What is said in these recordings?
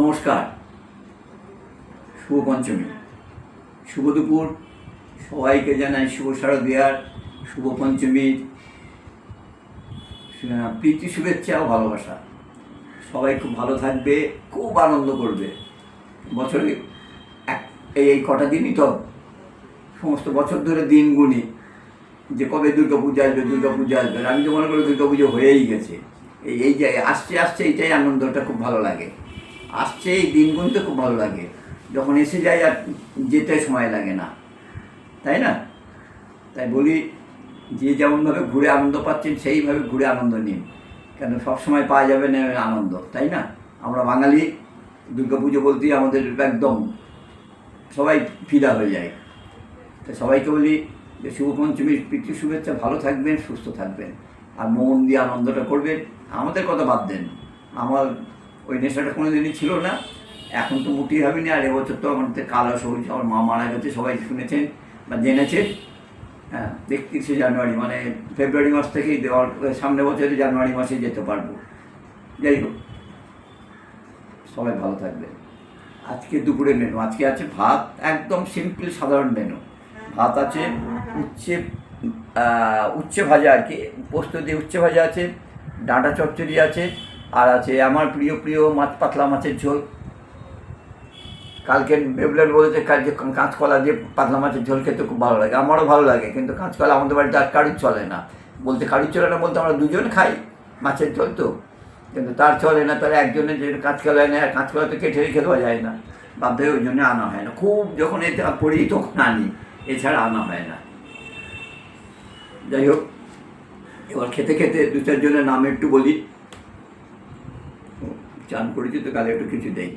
নমস্কার। শুভ পঞ্চমী শুভ দুপুর। সবাইকে জানাই শুভ শারদিয়ার শুভ পঞ্চমীর প্রীতি, শুভেচ্ছা ও ভালোবাসা। সবাই খুব ভালো থাকবে, খুব আনন্দ করবে। বছরে এক, এই কটা দিনই তো সমস্ত বছর ধরে দিন গুনি যে কবে দুর্গা পূজা আসবে, দুর্গা পূজা আসবে। আমি তো মনে করি দুর্গা পুজো হয়েই গেছে। এই এই যে, আসছে আসছে, এইটাই আনন্দটা খুব ভালো লাগে। আসছে, এই দিন গুনতে খুব ভালো লাগে। যখন এসে যায় আর যেতে সময় লাগে না। তাই না? তাই বলি, যে যেমনভাবে ঘুরে আনন্দ পাচ্ছেন, সেইভাবে ঘুরে আনন্দ নিন। কেন সবসময় পাওয়া যাবে না আনন্দ, তাই না? আমরা বাঙালি, দুর্গা পুজো বলতেই আমাদের একদম সবাই ফিদা হয়ে যায়। তো সবাইকে বলি যে, শুভ পঞ্চমীর প্রীতি শুভেচ্ছা, ভালো থাকবেন, সুস্থ থাকবেন। আর মন দিয়ে আনন্দটা করবেন। আমাদের কথা বাদ দেন। আমার ওই নেশাটা কোনো দিনই ছিল না। এখন তো মুটি হবেনি আর এবছর তো আমাদের কালো সবুজ, আমার মা মারা গেছে, সবাই শুনেছেন বা জেনেছেন। হ্যাঁ একত্রিশে জানুয়ারি মানে ফেব্রুয়ারি মাস থেকেই দেওয়ার সামনে বছরে জানুয়ারি মাসে যেতে পারব। যাই হোক, সবাই ভালো থাকবে আজকে দুপুরে মেনু আজকে আছে ভাত, একদম সিম্পল সাধারণ মেনু ভাত আছে উচ্ছে উচ্ছে ভাজা আর কি, পোস্ত দিয়ে উচ্ছে ভাজা আছে, ডাঁটা চচ্চড়ি আছে আর আছে আমার প্রিয় প্রিয় মাছ, পাতলা মাছের ঝোল। কালকে বেবলেন বলেছে কাঁচকলা দিয়ে পাতলা মাছের ঝোল খেতে খুব ভালো লাগে। আমারও ভালো লাগে, কিন্তু কাঁচকলা আমাদের বাড়িতে আর কারুর চলে না। বলতে কারুর চলে না বলতে আমরা দুজন খাই মাছের ঝোল তো। কিন্তু তার চলে না তাহলে একজনের যে কাঁচকলা নেয় কাঁচকলা তো কেটে রেখে দেওয়া যায় না। বাধ্য ওই জন্য আনা হয় না। খুব যখন এতে পড়ি, তখন আনি। এছাড়া আনা হয় না। যাই হোক, এবার খেতে খেতে দু চারজনের নাম একটু বলি। চান করেছি তো কালে একটু কিছু দেই।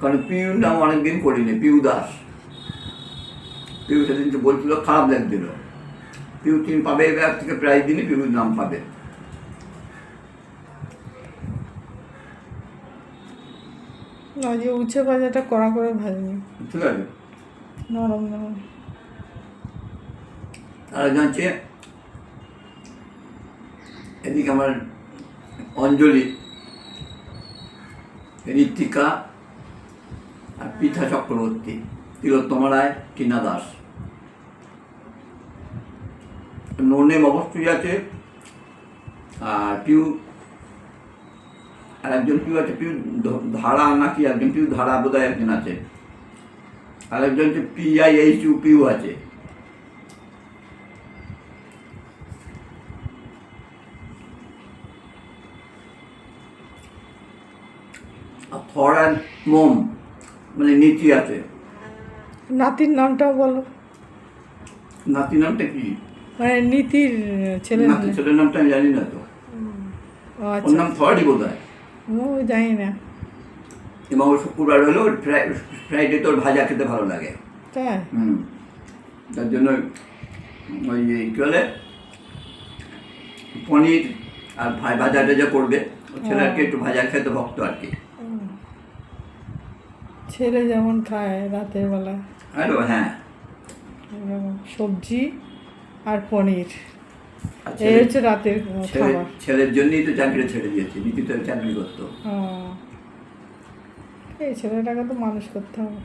কারণ পিউর নাম অনেকদিন করিনি পিউ দাস। পিউ সেদিন তো বলছিল খারাপ লাগছিল। পিউ তিন পাবে এবার থেকে প্রায় দিনই পিউর নাম পাবে। না যে উচ্ছে ভাজাটা কড়া করে ভাজনি। ঠিক আছে নরম নরম। তারা জানছে এদিকে আমার অঞ্জলি, ঋত্বিকা আর পিঠা চক্রবর্তী, তিলোত্তমা রায়, টিনা দাস। নোনেম অবশ্যই আছে। আর পিউ, আর একজন পিউ আছে, পিউ ধারা নাকি একজন পিউ, ধারা বোধহয় একজন আছে। আর একজন হচ্ছে পিআই এইচ ইউ পিউ আছে আর থর অ্যান্ড মোম মানে নীতি আছে। নাতির নামটাও বলো। নাতি নামটা কি? মানে নীতির ছেলে নাতি ছেলের নামটা আমি জানি না তো। ও ওর আচ্ছা নাম থরই বোধ হয় ও জানি না। এবং ওর শুক্রবার হলেও ফ্রাইডে তোর ভাজা খেতে ভালো লাগে। তাই? হুম। তার জন্য ওই কী বলে? পনির আর ভা- ভাজা টাজা করবে। ওর ছেলে আর কি একটু ভাজা খেতে ভক্ত আর কি। ছেলে যেমন খায় রাতের বেলা। হ্যালো হ্যাঁ। সবজি আর পনির। এই হচ্ছে রাতের খাবার। ছেলের জন্যই তো চাকরি ছেড়ে দিয়েছে নীতি তো চাকরি করতো। এই ছেলেটাকে তো মানুষ করতে হবে।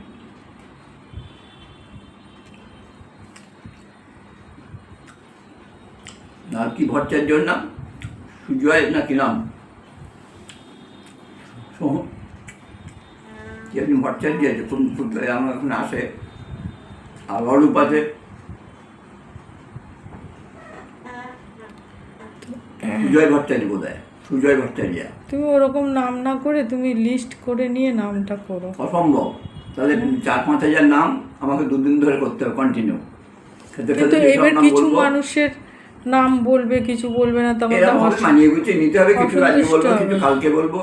আর কি ভট্টাচার্যর নাম? সুজয় না কি নাম? একজন ভট্টাচার্য আছে আমার এখন আসে। আর অরূপ আছে। সুজয় ভট্টাচার্য বোধ হয় সুজয় ভট্টাচার্য। তুমি ওরকম নাম না করে তুমি লিস্ট করে নিয়ে নামটা করো। অসম্ভব। তাহলে চার পাঁচ হাজার নাম আমাকে দুদিন ধরে করতে হবে কন্টিনিউ কিন্তু এবার কিছু মানুষের নাম বলবে কিছু বলবে না তখন মানিয়ে গুছিয়ে নিতে হবে কিছু আজকে বলব। কিছু কালকে বলব।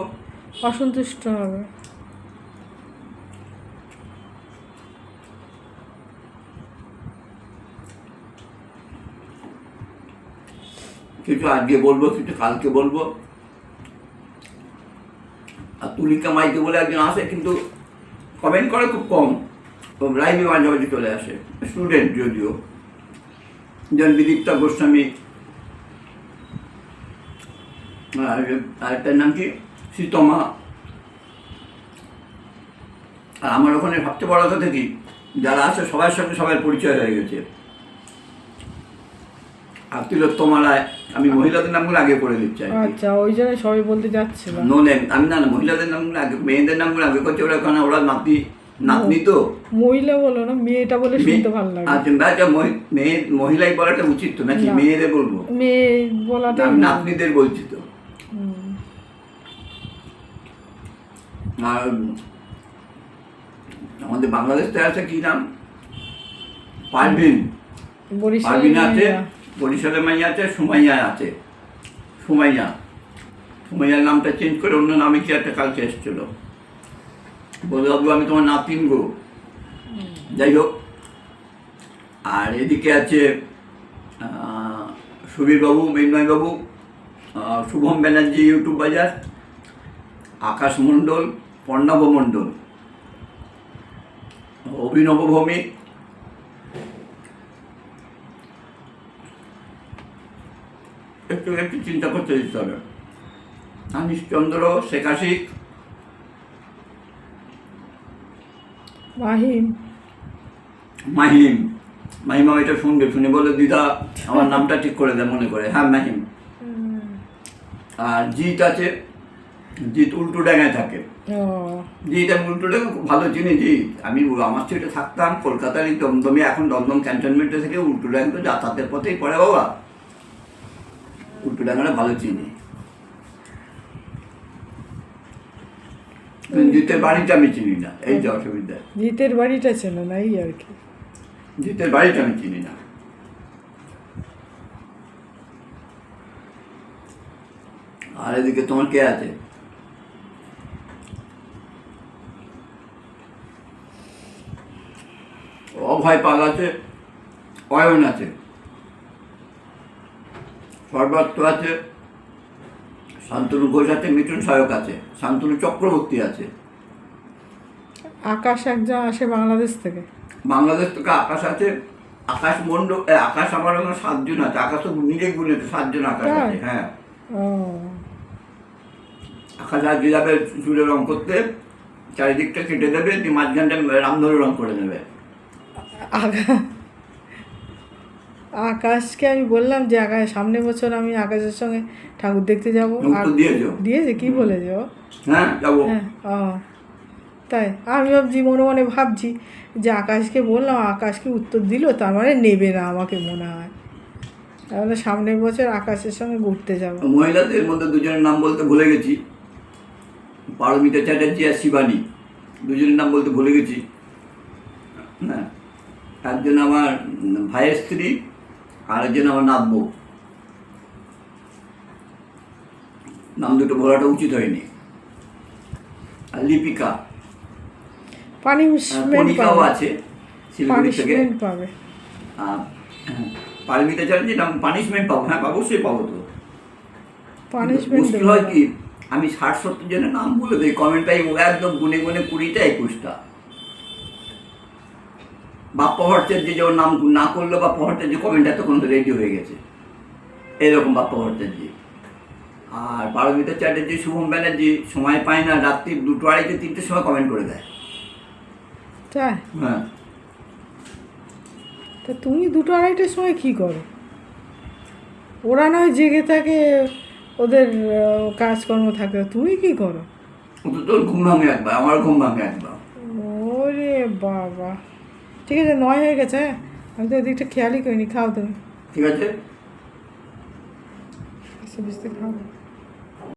অসন্তুষ্ট হবে। কিছু আজকে বলব, কিছু কালকে বলব। আর তুলিকা মাইকে বলে একজন আসে, কিন্তু কমেন্ট করে খুব কম। লাইভে মাঝে মাঝে চলে আসে স্টুডেন্ট যদিও। যেমন বিদীপ্তা গোস্বামী। আর আরেকটার নাম কি? সীতমা। আর আমার ওখানে সবচেয়ে বড় কথা কি, যারা আছে সবার সঙ্গে সবার পরিচয় হয়ে গেছে। আর তিলোত্তমালায় আমি মহিলাদের নামগুলো আগে করে দিচ্ছি আচ্ছা ওই জন্য সবাই বলতে যাচ্ছিলাম নো। নেম আমি না মহিলাদের নামগুলো আগে মেয়েদের নামগুলো আগে করছি ওরা কারণ ওরা নাতনি নাতনি তো? মহিলা বলো না মেয়েটা বলে শুনতে ভালো লাগে। আচ্ছা আচ্ছা মেয়ে মহিলাই বলাটা উচিত তো নাকি। মেয়েদের বলব? মেয়ে বলাটা আমি নাতনিদের বলছি তো। আর আমাদের বাংলাদেশ বাংলাদেশে আছে কি নাম? পারভিন। পারভিন আছে। বরিশালে মাইয়া আছে সুমাইয়া আছে। সুমাইয়া। সুমাইয়ার নামটা চেঞ্জ করে অন্য নামে কি একটা কালকে এসেছিল। বলে বাবু আমি তোমার নাতিন গো। যাই হোক আর এদিকে আছে সুবীরবাবু আহ, শুভম ব্যানার্জি ইউটিউব বাজার আকাশ মণ্ডল পর্ণব মণ্ডল। অভিনব ভৌমিক একটু একটু চিন্তা করতে দিতে হবে। আনিস চন্দ্র শেখাশিক মাহিম। মাহিম। এটা শুনবে শুনে বলে দিদা আমার নামটা ঠিক করে দেয় মনে করে। হ্যাঁ মাহিম। আর জিৎ আছে। জিৎ উল্টো ডাঙায় থাকে। জিৎ আমি উল্টো ডাঙা খুব ভালো চিনি জিৎ। আমি আমার সেটা থাকতাম কলকাতার এই দমদমে এখন দমদম ক্যান্টনমেন্টে থেকে উল্টো ডাঙা তো যাতায়াতের পথেই পড়ে বাবা। উল্টো ডাঙাটা ভালো চিনি। জিতের বাড়িটা আমি চিনি না এই যে অসুবিধা। জিতের বাড়িটা ছিল না এই আর কি। জিতের বাড়িটা আমি চিনি না। আর এদিকে তোমার কে আছে? অভয় পাল আছে অয়ন আছে। সর্বাত্ম আছে শান্তনু ঘোষ আছে মিঠুন সহায়ক আছে শান্তনু চক্রবর্তী আছে। আকাশ একজন আসে বাংলাদেশ থেকে? বাংলাদেশ থেকে আকাশ আছে আকাশ মন্ডল আকাশ আমার সাতজন আছে আকাশ তো নিজে তো সাতজন আকাশ আছে হ্যাঁ। আকাশ আজকে যাবে চুলে রং করতে চারিদিকটা কেটে দেবে মাঝখানটা রামধরে রং করে নেবে। আকাশকে আমি বললাম যে আকাশ সামনের বছর আমি আকাশের সঙ্গে ঠাকুর দেখতে যাব। দিয়েছে? কি বলেছে ও? হ্যাঁ যাব। হ্যাঁ তাই আমি ভাবছি মনে মনে ভাবছি যে আকাশকে বললাম আকাশকে উত্তর দিল? তার মানে নেবে না আমাকে মনে হয়। তাহলে সামনের বছর আকাশের সঙ্গে ঘুরতে যাব। মহিলাদের মধ্যে দুজনের নাম বলতে ভুলে গেছি। পারমিতা চ্যাটার্জি আর শিবানী দুজনের নাম বলতে ভুলে গেছি। হ্যাঁ একজন আমার ভাইয়ের স্ত্রী আর একজন আমার নাতবউ নাম দুটো বলাটা উচিত হয়নি। আর লিপিকা। কণিকাও আছে শিলিগুড়ি থেকে। পানিশমেন্ট পাবে। আহ, হ্যাঁ, পারমিতা চ্যাটার্জি নাম পানিশমেন্ট পাবো। হ্যাঁ অবশ্যই পাবো তো। পানিশমেন্ট মুশকিল হয় কি? আমি ষাট সত্তর জনের নাম বলে দিই কমেন্ট পাই একদম গুনে গুনে কুড়িটা একুশটা। বাপ্পা ভট্টাচার্য যেমন নাম না করল বাপ্পা ভট্টাচার্য কমেন্ট এতক্ষণ তো রেডি হয়ে গেছে। এরকম বাপ্পা ভট্টাচার্য আর পারমিতা চ্যাটার্জি শুভম ব্যানার্জি সময় পায় না রাত্রি দুটো আড়াইটে তিনটের সময় কমেন্ট করে দেয়। তাই হ্যাঁ। তা তুমি দুটো আড়াইটার সময় কি করো? ওরা নয় জেগে থাকে ওদের কাজকর্ম থাকে তুমি কি করো? তোর ঘুম ভাঙে একবার আমার ঘুম ভাঙে একবার। ওরে বাবা। ঠিক আছে নয় হয়ে গেছে। হ্যাঁ আমি তো এদিকটা খেয়ালই করিনি খাও তুমি। ঠিক আছে? খাও